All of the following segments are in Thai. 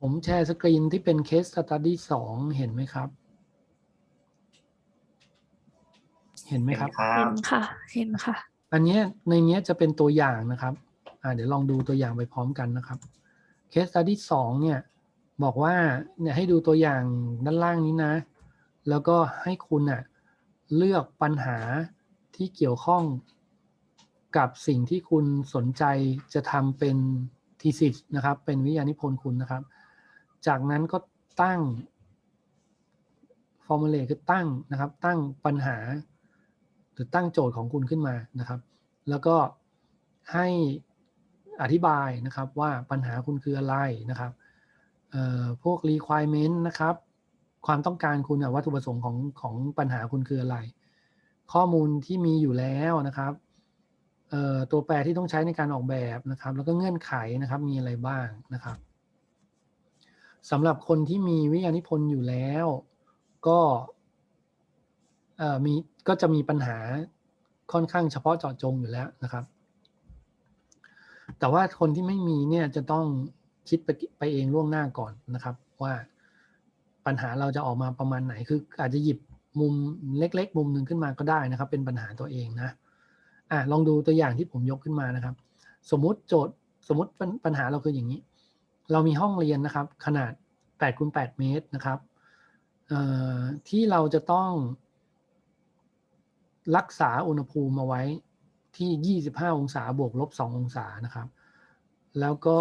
ผมแชร์สกรีนที่เป็น case study สองเห็นไหมครับ เห็นไหมครับครัเห็บนค่ะ เห็นค่ะ อันเนี้ยในเนี้ยจะเป็นตัวอย่างนะครับ อ่าเดี๋ยวลองดูตัวอย่างไปพร้อมกันนะครับ case study สองเนี่ยบอกว่าเนี่ยให้ดูตัวอย่างด้านล่างนี้นะ แล้วก็ให้คุณน่ะเลือกปัญหาที่เกี่ยวข้องกับสิ่งที่คุณสนใจจะทำเป็น thesis นะครับ เป็นวิทยานิพนธ์คุณนะครับ จากนั้นก็ตั้ง formulate คือตั้งนะครับ ตั้งปัญหา หรือตั้งโจทย์ของคุณขึ้นมานะครับ แล้วก็ให้อธิบายนะครับว่าปัญหาคุณคืออะไรนะครับพวก requirement นะครับ ความต้องการคุณวัตถุประสงค์ของของปัญหาคุณคืออะไร ข้อมูลที่มีอยู่แล้วนะครับตัวแปรที่ต้องใช้ในการออกแบบนะครับ แล้วก็เงื่อนไขนะครับมีอะไรบ้างนะครับ สำหรับคนที่มีวิทยานิพนธ์อยู่แล้ว ก็มีก็จะมีปัญหาค่อนข้างเฉพาะเจาะจงอยู่แล้วนะครับ แต่ว่าคนที่ไม่มีเนี่ยจะต้องคิดไปไปเองล่วงหน้าก่อนนะครับ ว่าปัญหาเราจะออกมาประมาณไหนคืออาจจะหยิบมุมเล็ก ๆ มุมหนึ่งขึ้นมาก็ได้นะครับ เป็นปัญหาตัวเองนะอะลองดูตัวอย่างที่ผมยกขึ้นมานะครับ สมมุติโจทย์สมมติปัญหาเราคืออย่างนี้ เรามีห้องเรียนนะครับ ขนาด8คูณ8เมตรนะครับที่เราจะต้องรักษาอุณหภูมิมาไว้ที่ 25 องศาบวกลบ 2 องศานะครับ แล้วก็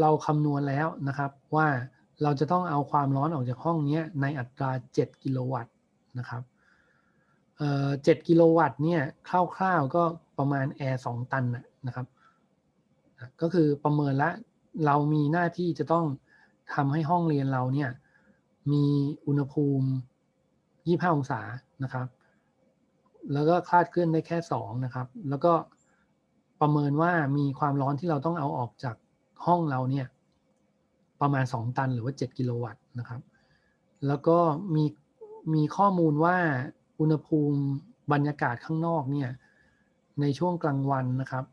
เราคำนวณแล้วนะครับว่าเราจะต้องเอาความร้อนออกจากห้องนี้ในอัตรา 7 กิโลวัตต์นะครับเอ่อ7กิโลวัตต์เนี่ยคร่าวๆก็ประมาณแอร์2ตันนะครับ ก็คือประเมินล้ว เรามีหน้าที่จะต้องทำให้ห้องเรียนเราเนี่ยมีอุณหภูมิ 25 องศานะครับ แล้วก็คลาดเคลื่อนได้แค่ 2 นะครับ แล้วก็ประเมินว่ามีความร้อนที่เราต้องเอาออกจากห้องเราเนี่ยประมาณ 2 ตันหรือว่า 7 กิโลวัตต์นะครับ แล้วก็มีมีข้อมูลว่าอุณหภูมิบรรยากาศข้างนอกเนี่ยในช่วงกลางวันนะครับ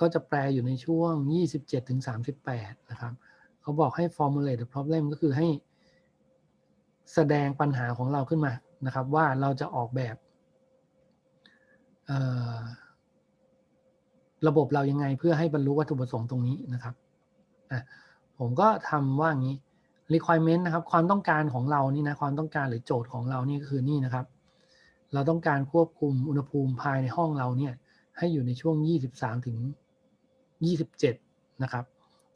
ก็จะแปลอยู่ในช่วง 27ถึง38 นะครับ เขาบอกให้ formulate the problem ก็คือให้แสดงปัญหาของเราขึ้นมานะครับ ว่าเราจะออกแบบระบบเรายังไงเพื่อให้บรรลุวัตถุประสงค์ตรงนี้นะครับผมก็ทำว่างี้ requirement นะครับ ความต้องการของเรานี่นะความต้องการหรือโจทย์ของเรานี่ก็คือนี่นะครับ เราต้องการควบคุมอุณหภูมิภายในห้องเราเนี่ยให้อยู่ในช่วง 23ถึง 27 นะครับ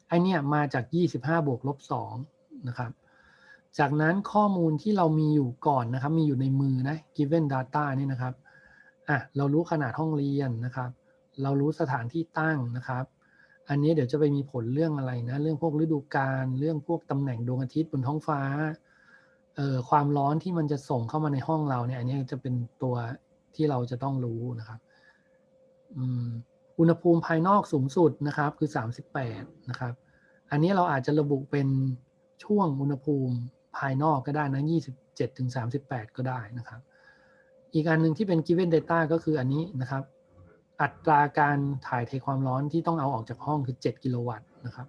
ไอเนี่ยมาจาก 25 บวกลบ2นะครับ จากนั้นข้อมูลที่เรามีอยู่ก่อนนะครับ มีอยู่ในมือนะ given data นี่นะครับอะเรารู้ขนาดห้องเรียนนะครับ เรารู้สถานที่ตั้งนะครับ อันนี้เดี๋ยวจะไปมีผลเรื่องอะไรนะ เรื่องพวกฤดูกาลเรื่องพวกตำแหน่งดวงอาทิตย์บนท้องฟ้าเอ่อความร้อนที่มันจะส่งเข้ามาในห้องเราเนี่ย อันนี้จะเป็นตัวที่เราจะต้องรู้นะครับ อืม อุณหภูมิภายนอกสูงสุดนะครับคือ 38 นะครับ อันนี้เราอาจจะระบุเป็นช่วงอุณหภูมิภายนอกก็ได้นะ 27ถึง38 ก็ได้นะครับ อีกอันหนึ่งที่เป็น given data ก็คืออันนี้นะครับ อัตราการถ่ายเทความร้อนที่ต้องเอาออกจากห้องคือ 7 กิโลวัตต์นะครับ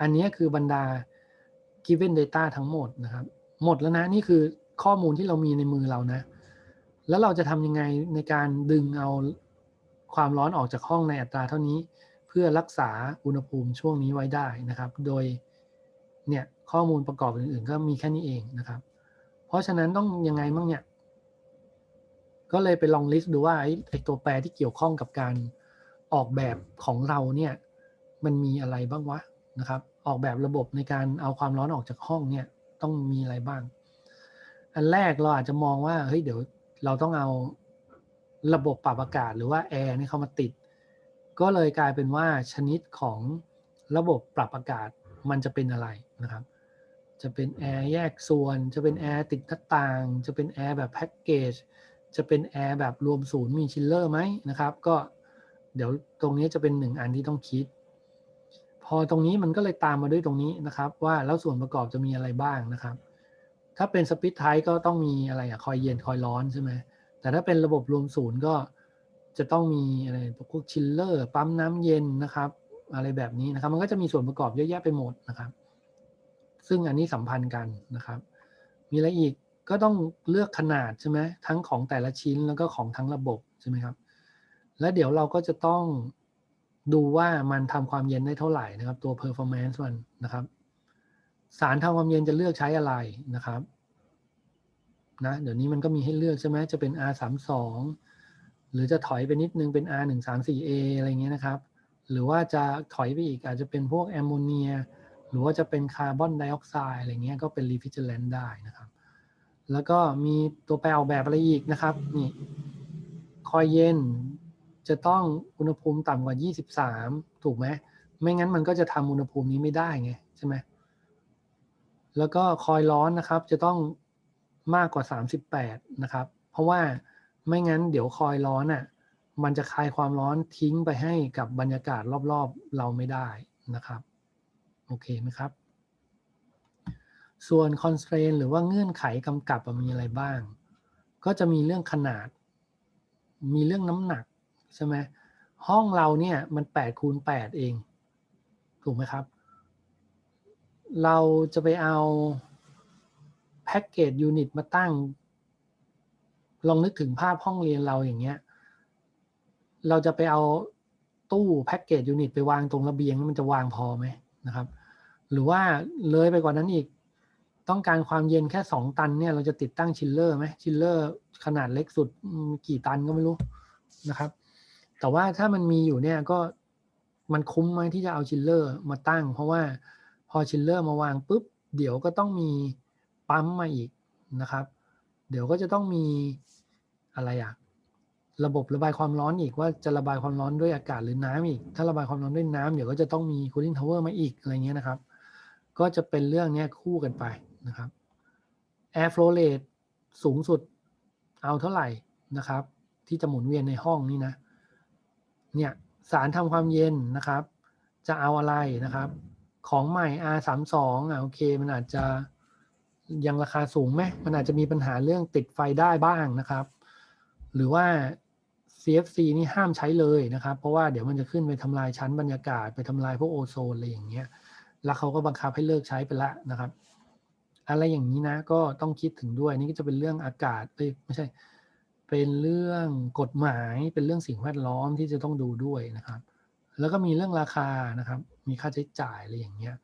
อันนี้คือบรรดา given data ทั้งหมดนะครับ หมดแล้วนะ นี่คือข้อมูลที่เรามีในมือเรานะ แล้วเราจะทำยังไงในการดึงเอา ความร้อนออกจากห้องในอัตราเท่านี้ เพื่อรักษาอุณหภูมิช่วงนี้ไว้ได้นะครับ โดยเนี่ยข้อมูลประกอบอื่น ๆ ก็มีแค่นี้เองนะครับ เพราะฉะนั้นต้องยังไงบ้างเนี่ย ก็เลยไปลองลิสต์ดูว่าไอ้ไอ้ตัวแปรที่เกี่ยวข้องกับการออกแบบของเราเนี่ย มันมีอะไรบ้างวะนะครับ ออกแบบระบบในการเอาความร้อนออกจากห้องเนี่ย ต้องมีอะไรบ้าง อันแรกเราอาจจะมองว่าเฮ้ยเดี๋ยวเราต้องเอา ระบบปรับอากาศหรือว่าแอร์นี่เข้ามาติด ก็เลยกลายเป็นว่าชนิดของระบบปรับอากาศมันจะเป็นอะไรนะครับ จะเป็นแอร์แยกส่วน จะเป็นแอร์ติดหน้าต่าง จะเป็นแอร์แบบแพ็กเกจ จะเป็นแอร์แบบรวมศูนย์มีชิลเลอร์ไหมนะครับ ก็เดี๋ยวตรงนี้จะเป็นหนึ่งอันที่ต้องคิด พอตรงนี้มันก็เลยตามมาด้วยตรงนี้นะครับ ว่าแล้วส่วนประกอบจะมีอะไรบ้างนะครับ ถ้าเป็นสปิทไทก็ต้องมีอะไรอะคอยเย็นคอยร้อนใช่ไหม แต่ถ้าเป็นระบบรวมศูนย์ก็จะต้องมีอะไรพวกชิลเลอร์ ปั๊มน้ำเย็นนะครับ อะไรแบบนี้นะครับ มันก็จะมีส่วนประกอบเยอะแยะไปหมดนะครับ ซึ่งอันนี้สัมพันธ์กันนะครับ มีอะไรอีกก็ต้องเลือกขนาดใช่ไหมทั้งของแต่ละชิ้นแล้วก็ของทั้งระบบใช่ไหมครับ และเดี๋ยวเราก็จะต้องดูว่ามันทำความเย็นได้เท่าไหร่นะครับ ตัว performance มันนะครับ สารทำความเย็นจะเลือกใช้อะไรนะครับ นะเดี๋ยวนี้มันก็มีให้เลือกใช่ไหมจะเป็น R 3 2 หรือจะถอยไปนิดนึงเป็น R 1 3 4 A อะไรเงี้ยนะครับ หรือว่าจะถอยไปอีกอาจจะเป็นพวกแอมโมเนีย หรือว่าจะเป็นคาร์บอนไดออกไซด์อะไรเงี้ยก็เป็นรีฟิเจอร์แลนได้นะครับ แล้วก็มีตัวแปรออกแบบอะไรอีกนะครับนี่คอยเย็นจะต้องอุณหภูมิต่ำกว่า 23 ถูกไหมไม่งั้นมันก็จะทำอุณหภูมินี้ไม่ได้ไงใช่ไหมแล้วก็คอยร้อนนะครับ จะต้อง มากกว่า 38 นะครับ เพราะว่าไม่งั้นเดี๋ยวคอยร้อนอะมันจะคลายความร้อนทิ้งไปให้กับบรรยากาศรอบๆเราไม่ได้นะครับ โอเคไหมครับ ส่วน constraint หรือว่าเงื่อนไขกำกับมีอะไรบ้าง ก็จะมีเรื่องขนาด มีเรื่องน้ำหนักใช่ไหมห้องเราเนี่ยมัน8คูณ8เอง ถูกไหมครับ เราจะไปเอา แพ็กเกจยูนิตมาตั้ง ลองนึกถึงภาพห้องเรียนเราอย่างเงี้ย เราจะไปเอาตู้แพ็กเกจยูนิตไปวางตรงระเบียงมันจะวางพอไหมนะครับ หรือว่าเลยไปกว่านั้นอีก ต้องการความเย็นแค่สองตันเนี่ยเราจะติดตั้งชิลเลอร์ไหมชิลเลอร์ขนาดเล็กสุดกี่ตันก็ไม่รู้นะครับ แต่ว่าถ้ามันมีอยู่เนี่ยก็มันคุ้มไหมที่จะเอาชิลเลอร์มาตั้ง เพราะว่าพอชิลเลอร์มาวางปุ๊บ เดี๋ยวก็ต้องมี ปั๊มมาอีกนะครับ เดี๋ยวก็จะต้องมีอะไรอะระบบระบายความร้อนอีกว่าจะระบายความร้อนด้วยอากาศหรือน้ำอีก ถ้าระบายความร้อนด้วยน้ำเดี๋ยวก็จะต้องมี cooling tower มาอีกอะไรเงี้ยนะครับ ก็จะเป็นเรื่องนี้คู่กันไปนะครับ air flow rate สูงสุดเอาเท่าไหร่นะครับ ที่จะหมุนเวียนในห้องนี่นะเนี่ยสารทำความเย็นนะครับ จะเอาอะไรนะครับ ของใหม่ R 3 2 อะโอเค มันอาจจะ ยังราคาสูงไหมมันอาจจะมีปัญหาเรื่องติดไฟได้บ้างนะครับ หรือว่า CFC นี่ห้ามใช้เลยนะครับ เพราะว่าเดี๋ยวมันจะขึ้นไปทำลายชั้นบรรยากาศไปทำลายพวกโอโซนอะไรอย่างเงี้ย แล้วเขาก็บังคับให้เลิกใช้ไปละนะครับ อะไรอย่างนี้นะก็ต้องคิดถึงด้วยนี่ก็จะเป็นเรื่องอากาศไม่ใช่ เป็นเรื่องกฎหมายเป็นเรื่องสิ่งแวดล้อมที่จะต้องดูด้วยนะครับ แล้วก็มีเรื่องราคานะครับ มีค่าใช้จ่ายอะไรอย่างเงี้ย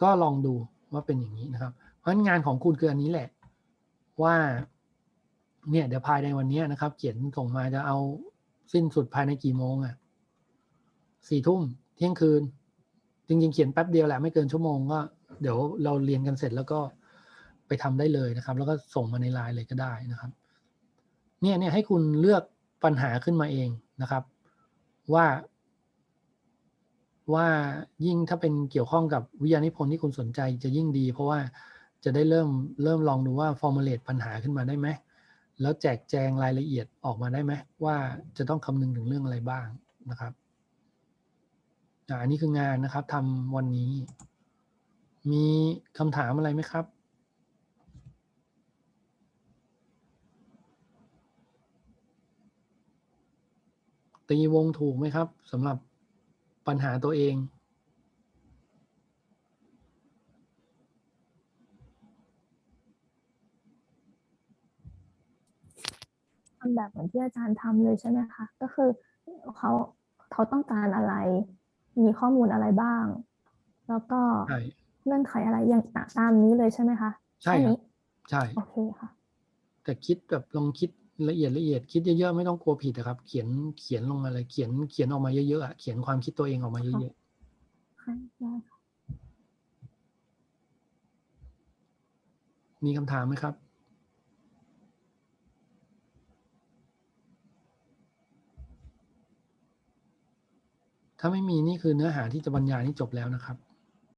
ก็ลองดูว่าเป็นอย่างนี้นะครับ ราะงานของคุณคืออันนี้แหละ ว่า เนี่ยเดี๋ยวภายในวันนี้นะครับ เขียนส่งมาจะเอาสิ้นสุดภายในกี่โมงอะ่ะสี่ทุ่มเที่ยงคืน จริงๆ เขียนแป๊บเดียวแหละไม่เกินชั่วโมงก็เดี๋ยวเราเรียนกันเสร็จแล้วก็ไปทำได้เลยนะครับ แล้วก็ส่งมาในไลน์เลยก็ได้นะครับ เนี่ยเนี่ยให้คุณเลือกปัญหาขึ้นมาเองนะครับ ว่า ว่ายิ่งถ้าเป็นเกี่ยวข้องกับวิทยานิพนธ์ที่คุณสนใจจะยิ่งดี เพราะว่า จะได้เริ่มเริ่มลองดูว่า formulate ปัญหาขึ้นมาได้ไหม แล้วแจกแจงรายละเอียดออกมาได้ไหม ว่าจะต้องคำนึงถึงเรื่องอะไรบ้างนะครับอันนี้คืองานนะครับทำวันนี้ มีคำถามอะไรไหมครับตีวงถูกไหมครับสำหรับปัญหาตัวเอง ทำแบบเหมือนที่อาจารย์ทำเลยใช่ไหมคะก็คือเขาเขาต้องการอะไร มีข้อมูลอะไรบ้าง แล้วก็ใช่เงื่อนไขอะไรอย่างตามนี้เลยใช่ไหมคะใช่ครับแนี้ใช่โอเคค่ะ แต่คิดแบบลองคิดละเอียดละเอียดคิดเยอะๆไม่ต้องกลัวผิดนะครับ เขียนเขียนลงมาเลยเขียนเขียนออกมาเยอะๆอะเขียนความคิดตัวเองออกมาเยอะค่ะได้ค่ะๆมีคำถามไหมครับ ถ้าไม่มีนี่คือเนื้อหาที่จะบรรยายนี่จบแล้วนะครับ